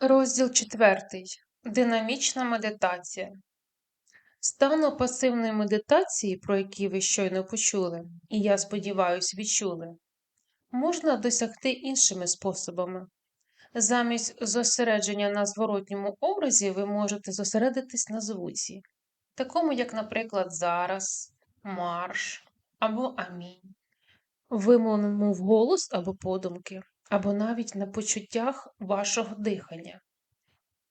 Розділ 4. Динамічна медитація. Стану пасивної медитації, про який ви щойно почули, і я сподіваюся, відчули, можна досягти іншими способами. Замість зосередження на зворотньому образі ви можете зосередитись на звуці, такому як, наприклад, зараз, марш або амінь, вимовленому вголос або подумки, або навіть на почуттях вашого дихання.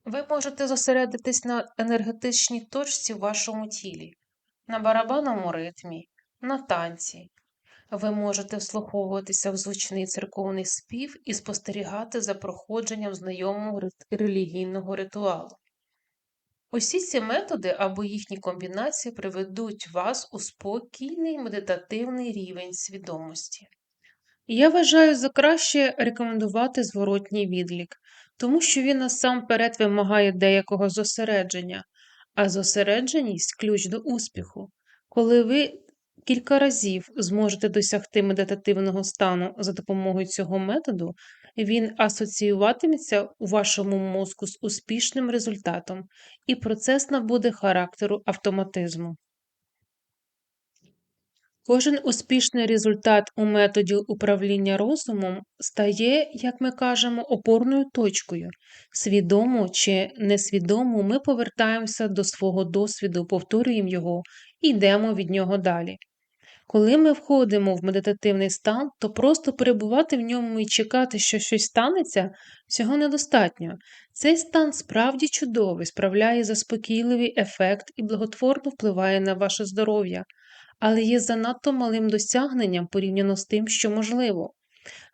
Ви можете зосередитись на енергетичній точці в вашому тілі, на барабанному ритмі, на танці. Ви можете вслуховуватися в звучний церковний спів і спостерігати за проходженням знайомого релігійного ритуалу. Усі ці методи або їхні комбінації приведуть вас у спокійний медитативний рівень свідомості. Я вважаю за краще рекомендувати зворотній відлік, тому що він насамперед вимагає деякого зосередження, а зосередженість ключ до успіху. Коли ви кілька разів зможете досягти медитативного стану за допомогою цього методу, він асоціюватиметься у вашому мозку з успішним результатом, і процес набуде характеру автоматизму. Кожен успішний результат у методі управління розумом стає, як ми кажемо, опорною точкою. Свідомо чи несвідомо ми повертаємося до свого досвіду, повторюємо його і йдемо від нього далі. Коли ми входимо в медитативний стан, то просто перебувати в ньому і чекати, що щось станеться, цього недостатньо. Цей стан справді чудовий, справляє заспокійливий ефект і благотворно впливає на ваше здоров'я але є занадто малим досягненням порівняно з тим, що можливо.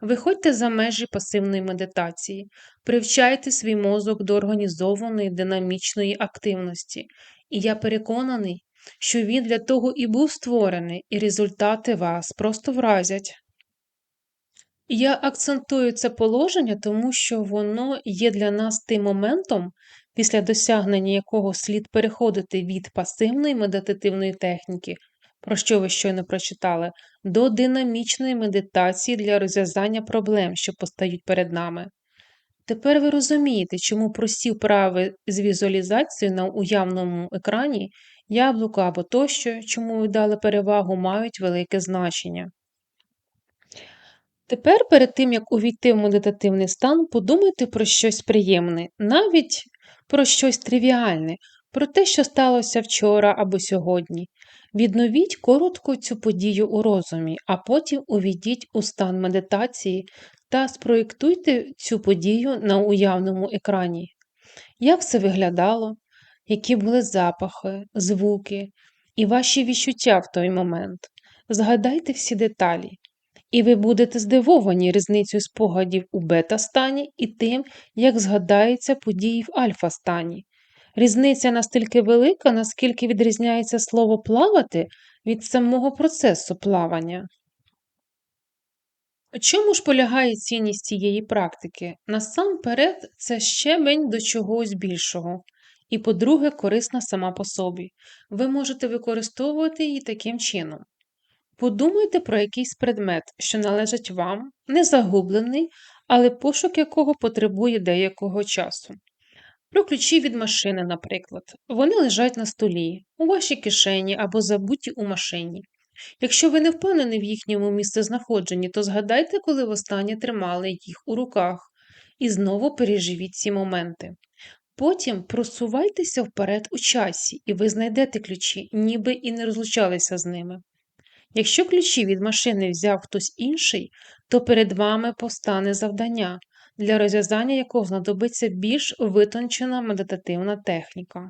Виходьте за межі пасивної медитації, привчайте свій мозок до організованої динамічної активності, і я переконаний, що він для того і був створений, і результати вас просто вразять. Я акцентую це положення, тому що воно є для нас тим моментом, після досягнення якого слід переходити від пасивної медитативної техніки про що ви щойно прочитали, до динамічної медитації для розв'язання проблем, що постають перед нами. Тепер ви розумієте, чому прості вправи з візуалізацією на уявному екрані, яблуко або тощо, чому ви дали перевагу, мають велике значення. Тепер, перед тим, як увійти в медитативний стан, подумайте про щось приємне, навіть про щось тривіальне, про те, що сталося вчора або сьогодні. Відновіть коротко цю подію у розумі, а потім увійдіть у стан медитації та спроєктуйте цю подію на уявному екрані. Як це виглядало, які були запахи, звуки і ваші відчуття в той момент. Згадайте всі деталі, і ви будете здивовані різницею спогадів у бета-стані і тим, як згадаються події в альфа-стані. Різниця настільки велика, наскільки відрізняється слово плавати від самого процесу плавання. У чому ж полягає цінність цієї практики? Насамперед, це щебень до чогось більшого. І, по-друге, корисна сама по собі. Ви можете використовувати її таким чином. Подумайте про якийсь предмет, що належить вам, не загублений, але пошук якого потребує деякого часу. Про ключі від машини, наприклад. Вони лежать на столі, у вашій кишені або забуті у машині. Якщо ви не впевнені в їхньому місцезнаходженні, то згадайте, коли востаннє тримали їх у руках, і знову переживіть ці моменти. Потім просувайтеся вперед у часі, і ви знайдете ключі, ніби і не розлучалися з ними. Якщо ключі від машини взяв хтось інший, то перед вами постане завдання, для розв'язання якого знадобиться більш витончена медитативна техніка.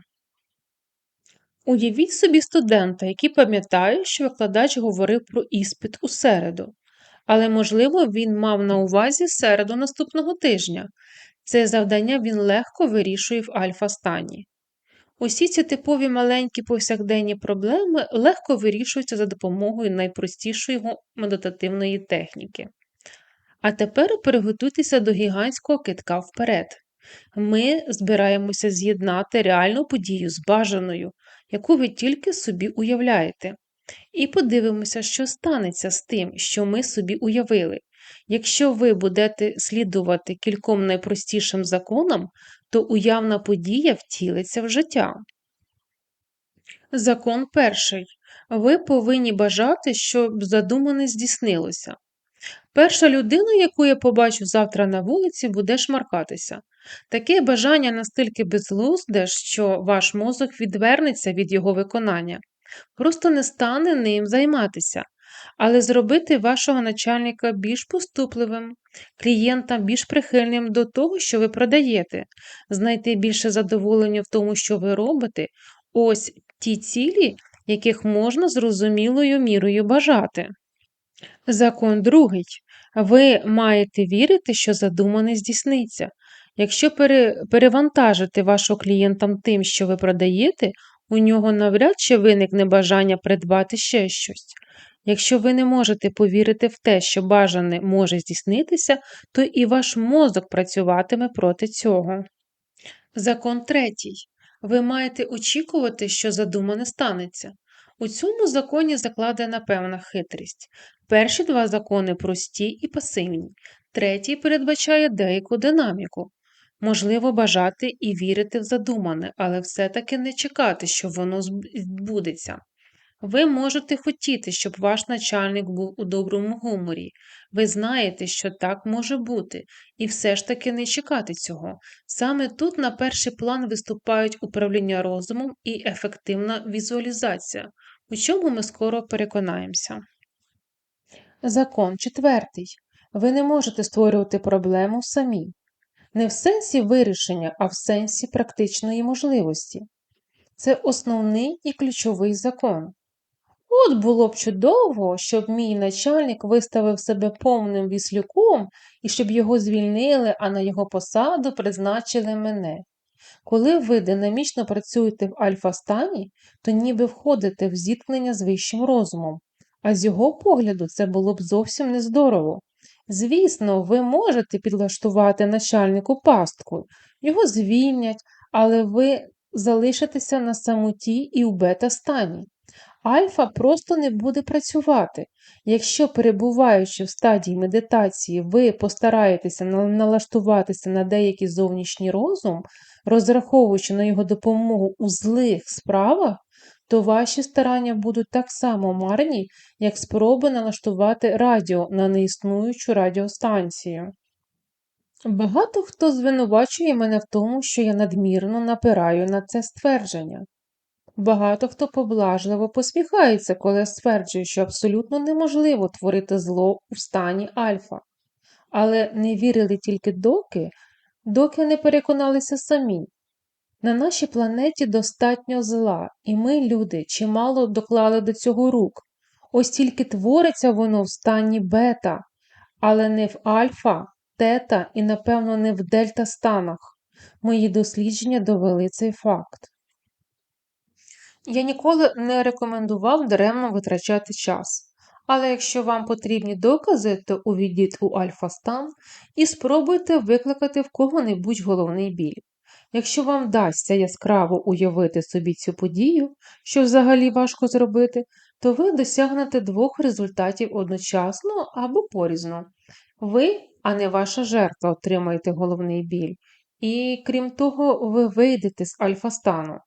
Уявіть собі студента, який пам'ятає, що викладач говорив про іспит у середу, але, можливо, він мав на увазі середу наступного тижня. Це завдання він легко вирішує в альфа-стані. Усі ці типові маленькі повсякденні проблеми легко вирішуються за допомогою найпростішої медитативної техніки. А тепер приготуйтеся до гігантського китка вперед. Ми збираємося з'єднати реальну подію з бажаною, яку ви тільки собі уявляєте. І подивимося, що станеться з тим, що ми собі уявили. Якщо ви будете слідувати кільком найпростішим законам, то уявна подія втілиться в життя. Закон перший. Ви повинні бажати, щоб задумане здійснилося. Перша людина, яку я побачу завтра на вулиці, буде шмаркатися. Таке бажання настільки безглузде, що ваш мозок відвернеться від його виконання, просто не стане ним займатися, але зробити вашого начальника більш поступливим, клієнта більш прихильним до того, що ви продаєте, знайти більше задоволення в тому, що ви робите, ось ті цілі, яких можна зрозумілою мірою бажати. Закон другий. Ви маєте вірити, що задумане здійсниться. Якщо перевантажити вашого клієнта тим, що ви продаєте, у нього навряд чи виникне бажання придбати ще щось. Якщо ви не можете повірити в те, що бажане може здійснитися, то і ваш мозок працюватиме проти цього. Закон третій. Ви маєте очікувати, що задумане станеться. У цьому законі закладена певна хитрість. Перші два закони прості і пасивні, третій передбачає деяку динаміку. Можливо, бажати і вірити в задумане, але все-таки не чекати, що воно збудеться. Ви можете хотіти, щоб ваш начальник був у доброму гуморі. Ви знаєте, що так може бути, і все ж таки не чекати цього. Саме тут на перший план виступають управління розумом і ефективна візуалізація, у чому ми скоро переконаємося. Закон четвертий. Ви не можете створювати проблему самі. Не в сенсі вирішення, а в сенсі практичної можливості. Це основний і ключовий закон. От було б чудово, щоб мій начальник виставив себе повним віслюком і щоб його звільнили, а на його посаду призначили мене. Коли ви динамічно працюєте в альфа-стані, то ніби входите в зіткнення з вищим розумом, а з його погляду це було б зовсім нездорово. Звісно, ви можете підлаштувати начальнику пастку, його звільнять, але ви залишитеся на самоті і в бета-стані. Альфа просто не буде працювати. Якщо, перебуваючи в стадії медитації, ви постараєтеся налаштуватися на деякий зовнішній розум, розраховуючи на його допомогу у злих справах, то ваші старання будуть так само марні, як спроби налаштувати радіо на неіснуючу радіостанцію. Багато хто звинувачує мене в тому, що я надмірно напираю на це ствердження. Багато хто поблажливо посміхається, коли стверджує, що абсолютно неможливо творити зло у стані альфа, але не вірили тільки доки, доки не переконалися самі. На нашій планеті достатньо зла, і ми, люди, чимало доклали до цього рук. Ось тільки твориться воно в стані бета, але не в альфа, тета і, напевно, не в дельта станах. Мої дослідження довели цей факт. Я ніколи не рекомендував даремно витрачати час. Але якщо вам потрібні докази, то увійдіть у альфа-стан і спробуйте викликати в кого-небудь головний біль. Якщо вам вдасться яскраво уявити собі цю подію, що взагалі важко зробити, то ви досягнете двох результатів одночасно або порізно. Ви, а не ваша жертва, отримаєте головний біль, і крім того, ви вийдете з альфа-стану.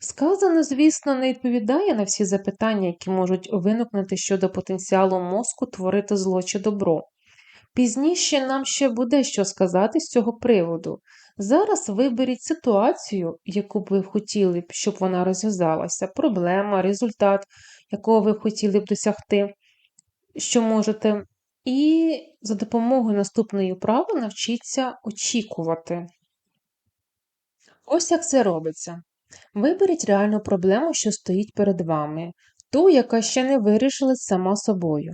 Сказане, звісно, не відповідає на всі запитання, які можуть виникнути щодо потенціалу мозку творити зло чи добро. Пізніше нам ще буде що сказати з цього приводу. Зараз виберіть ситуацію, яку б ви хотіли б, щоб вона розв'язалася, проблема, результат, якого ви хотіли б досягти, що можете, і за допомогою наступної вправи навчіться очікувати. Ось як це робиться. Виберіть реальну проблему, що стоїть перед вами, ту, яка ще не вирішилась сама собою.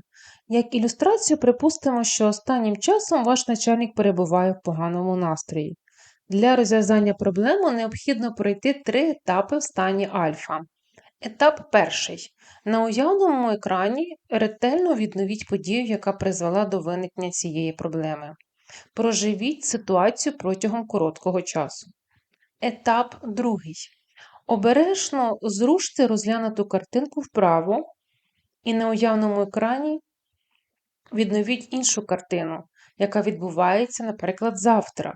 Як ілюстрацію, припустимо, що останнім часом ваш начальник перебуває в поганому настрої. Для розв'язання проблеми необхідно пройти три етапи в стані альфа. Етап перший. На уявному екрані ретельно відновіть подію, яка призвела до виникнення цієї проблеми. Проживіть ситуацію протягом короткого часу. Етап другий. Обережно зруште розглянуту картинку вправо і на уявному екрані відновіть іншу картину, яка відбувається, наприклад, завтра.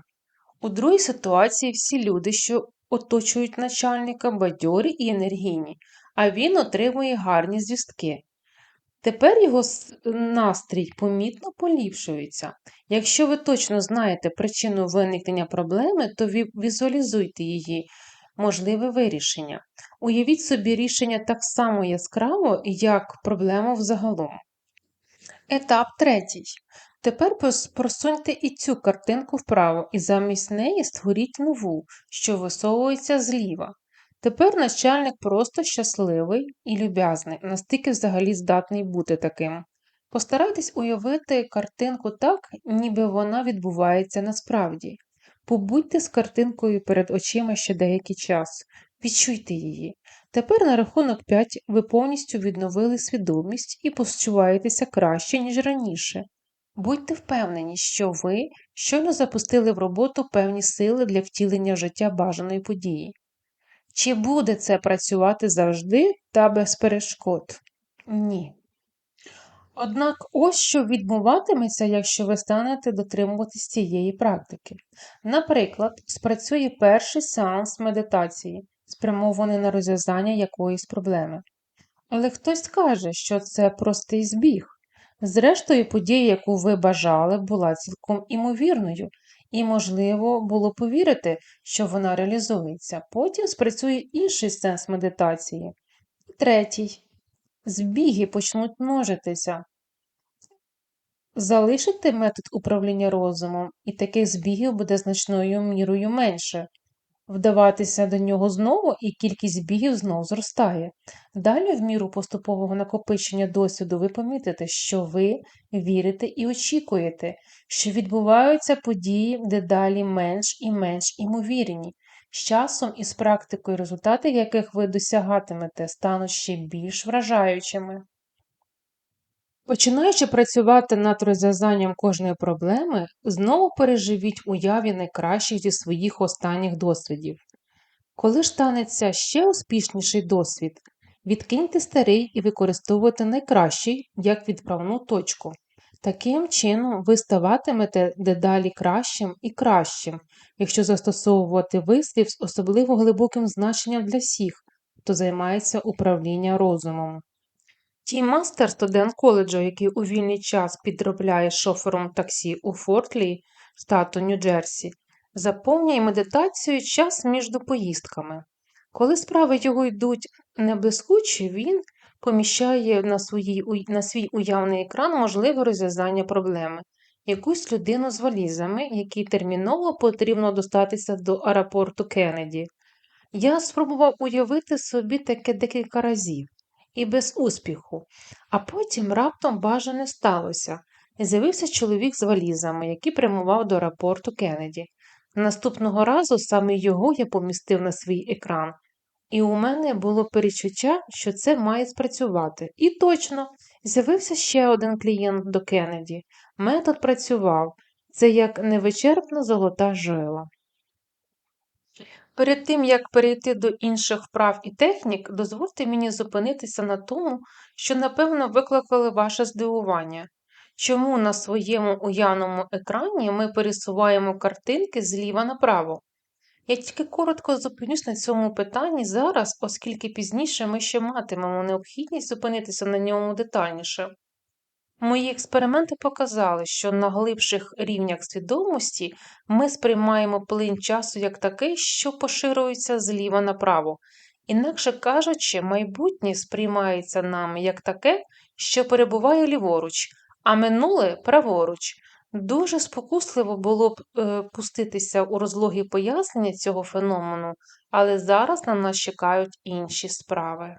У другій ситуації всі люди, що оточують начальника, бадьорі і енергійні, а він отримує гарні звістки. Тепер його настрій помітно поліпшується. Якщо ви точно знаєте причину виникнення проблеми, то візуалізуйте її, можливе вирішення. Уявіть собі рішення так само яскраво, як проблему взагалом. Етап третій. Тепер просуньте і цю картинку вправо, і замість неї створіть нову, що висовується зліва. Тепер начальник просто щасливий і люб'язний, настільки взагалі здатний бути таким. Постарайтесь уявити картинку так, ніби вона відбувається насправді. Побудьте з картинкою перед очима ще деякий час, відчуйте її. Тепер на рахунок 5 ви повністю відновили свідомість і почуваєтеся краще, ніж раніше. Будьте впевнені, що ви щойно запустили в роботу певні сили для втілення життя бажаної події. Чи буде це працювати завжди та без перешкод? Ні. Однак ось що відбуватиметься, якщо ви станете дотримуватись цієї практики. Наприклад, спрацює перший сеанс медитації, спрямований на розв'язання якоїсь проблеми. Але хтось каже, що це простий збіг. Зрештою, подія, яку ви бажали, була цілком імовірною, і, можливо, було повірити, що вона реалізується. Потім спрацює інший сенс медитації. Третій. Збіги почнуть множитися. Залишите метод управління розумом, і таких збігів буде значною мірою менше вдаватися до нього знову, і кількість збігів знову зростає. Далі, в міру поступового накопичення досвіду, ви помітите, що ви вірите і очікуєте, що відбуваються події дедалі менш і менш імовірні. З часом і з практикою, результати яких ви досягатимете, стануть ще більш вражаючими. Починаючи працювати над розв'язанням кожної проблеми, знову переживіть уяві найкращих зі своїх останніх досвідів. Коли ж станеться ще успішніший досвід, відкиньте старий і використовуйте найкращий як відправну точку. Таким чином, ви ставатимете дедалі кращим і кращим, якщо застосовувати вислів з особливо глибоким значенням для всіх, хто займається управлінням розумом. Ті мастер, студент коледжу, який у вільний час підробляє шофером таксі у Фортлі, штату Нью-Джерсі, заповнює медитацію час між поїздками. Коли справи його йдуть неблискуче, він поміщає на, свої, на свій уявний екран можливе розв'язання проблеми, якусь людину з валізами, якій терміново потрібно достатися до аеропорту Кеннеді. Я спробував уявити собі таке декілька разів і без успіху, а потім раптом бажане сталося. З'явився чоловік з валізами, який прямував до аеропорту Кеннеді. Наступного разу саме його я помістив на свій екран, і у мене було перечуття, що це має спрацювати. І точно, з'явився ще один клієнт до Кеннеді. Метод працював це як невичерпна золота жила. Перед тим, як перейти до інших вправ і технік, дозвольте мені зупинитися на тому, що, напевно, викликали ваше здивування. Чому на своєму уявному екрані ми пересуваємо картинки зліва направо? Я тільки коротко зупинюсь на цьому питанні зараз, оскільки пізніше ми ще матимемо необхідність зупинитися на ньому детальніше. Мої експерименти показали, що на глибших рівнях свідомості ми сприймаємо плин часу як такий, що поширюється зліва направо. Інакше кажучи, майбутнє сприймається нами як таке, що перебуває ліворуч, а минуле праворуч. Дуже спокусливо було б е, пуститися у розлогі пояснення цього феномену, але зараз на нас чекають інші справи.